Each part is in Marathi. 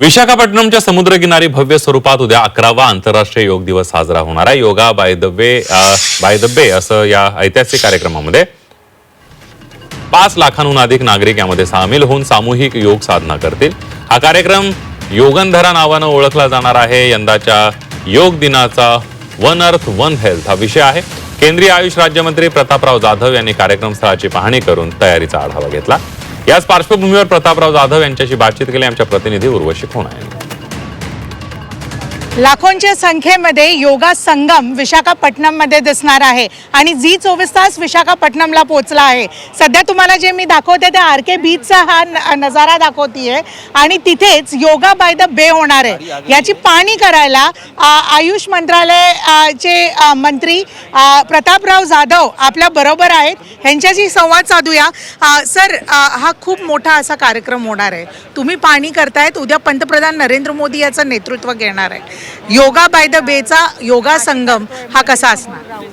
विशाखापट्टणमच्या समुद्रकिनारी भव्य स्वरूपात उद्या अकरावा आंतरराष्ट्रीय योग दिवस साजरा होणार आहे. Yoga by the way by the way असं या ऐतिहासिक कार्यक्रमामध्ये पाच लाखांहून अधिक नागरिक यामध्ये सामील होऊन सामूहिक योग साधना करतील. हा कार्यक्रम योगंधरा नावानं ओळखला जाणार आहे. यंदाच्या योग दिनाचा वन अर्थ वन हेल्थ हा विषय आहे. केंद्रीय आयुष राज्यमंत्री प्रतापराव जाधव यांनी कार्यक्रम स्थळाची पाहणी करून तयारीचा आढावा घेतला. याच पार्श्वभूमीवर प्रतापराव जाधव यांच्याशी बातचीत केली. आमच्या प्रतिनिधी उर्वशी खोणा यांनी लाखोंच्या संख्येमध्ये योगा संगम विशाखापट्टणममध्ये दिसणार आहे. आणि झी चोवीस तास विशाखापट्टणमला पोहोचला आहे. सध्या तुम्हाला जे मी दाखवते ते आर के बीचचा हा न- नजारा दाखवतीये. आणि तिथेच योगा बाय द बे होणार आहे. याची पाहणी करायला आयुष मंत्रालयाचे मंत्री प्रतापराव जाधव आपल्या बरोबर आहेत. ह्यांच्याशी संवाद साधूया. सर हा खूप मोठा असा कार्यक्रम होणार आहे. तुम्ही पाणी करतायत. उद्या पंतप्रधान नरेंद्र मोदी याचं नेतृत्व घेणार आहे योगा बाय द बेचा योगा संगम हा कसा असणार?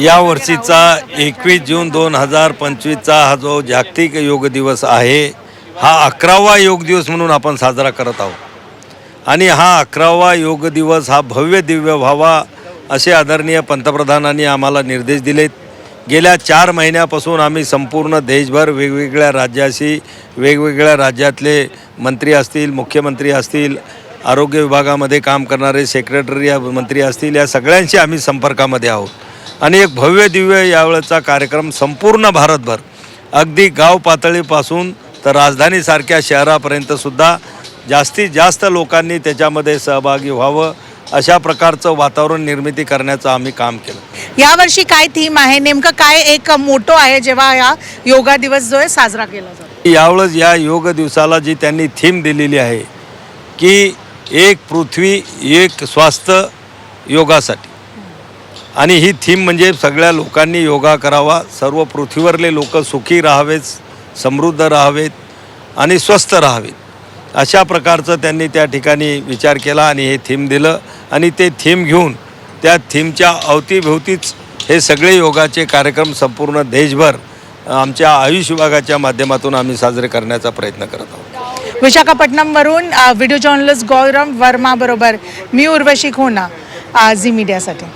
या वर्षीचा एकवीस जून दोन हजार पंचवीसचा हा जो जागतिक योग दिवस आहे हा अकरावा योग दिवस म्हणून आपण साजरा करत आहोत. आणि हा अकरावा योग दिवस हा भव्य दिव्य व्हावा असे आदरणीय पंतप्रधानांनी आम्हाला निर्देश दिलेत. गेल्या चार महिन्यापासून आम्ही संपूर्ण देशभर वेगवेगळ्या राज्याशी वेगवेगळ्या राज्यातले मंत्री असतील मुख्यमंत्री असतील आरोग्य विभागामध्ये काम करणारे सेक्रेटरी मंत्री असतील या सगळ्यांशी आम्ही संपर्कामध्ये आहोत. आणि एक भव्य दिव्य यावेळेचा कार्यक्रम संपूर्ण भारतभर अगदी गाव पातळीपासून तर राजधानीसारख्या शहरापर्यंत सुद्धा जास्तीत जास्त लोकांनी त्याच्यामध्ये सहभागी व्हावं अशा प्रकारचं वातावरण निर्मिती करण्याचं आम्ही काम केलं. यावर्षी काय थीम आहे? नेमकं काय एक मोटो आहे जेव्हा हा योगा दिवस जो आहे साजरा केला जातो? यावेळेस या योग दिवसाला जी त्यांनी थीम दिलेली आहे की एक पृथ्वी एक स्वास्थ्य योगासाठी. आणि ही थीम म्हणजे सगळ्या लोकांनी योगा करावा. सर्व पृथ्वीवरले लोक सुखी राहावेत समृद्ध राहावेत आणि स्वस्थ राहावेत. अशा प्रकारचं त्यांनी त्या ठिकाणी विचार केला आणि हे थीम दिलं. आणि ते थीम घेऊन त्या थीमच्या अवतीभोवतीच हे सगळे योगाचे कार्यक्रम संपूर्ण देशभर आमच्या आयुष विभागाच्या माध्यमातून आम्ही साजरे करण्याचा प्रयत्न करत आहोत. विशाखापट्टणमवरून व्हिडिओ जर्नलिस्ट गौरव वर्मा बरोबर मी उर्वशी खोना झी मीडियासाठी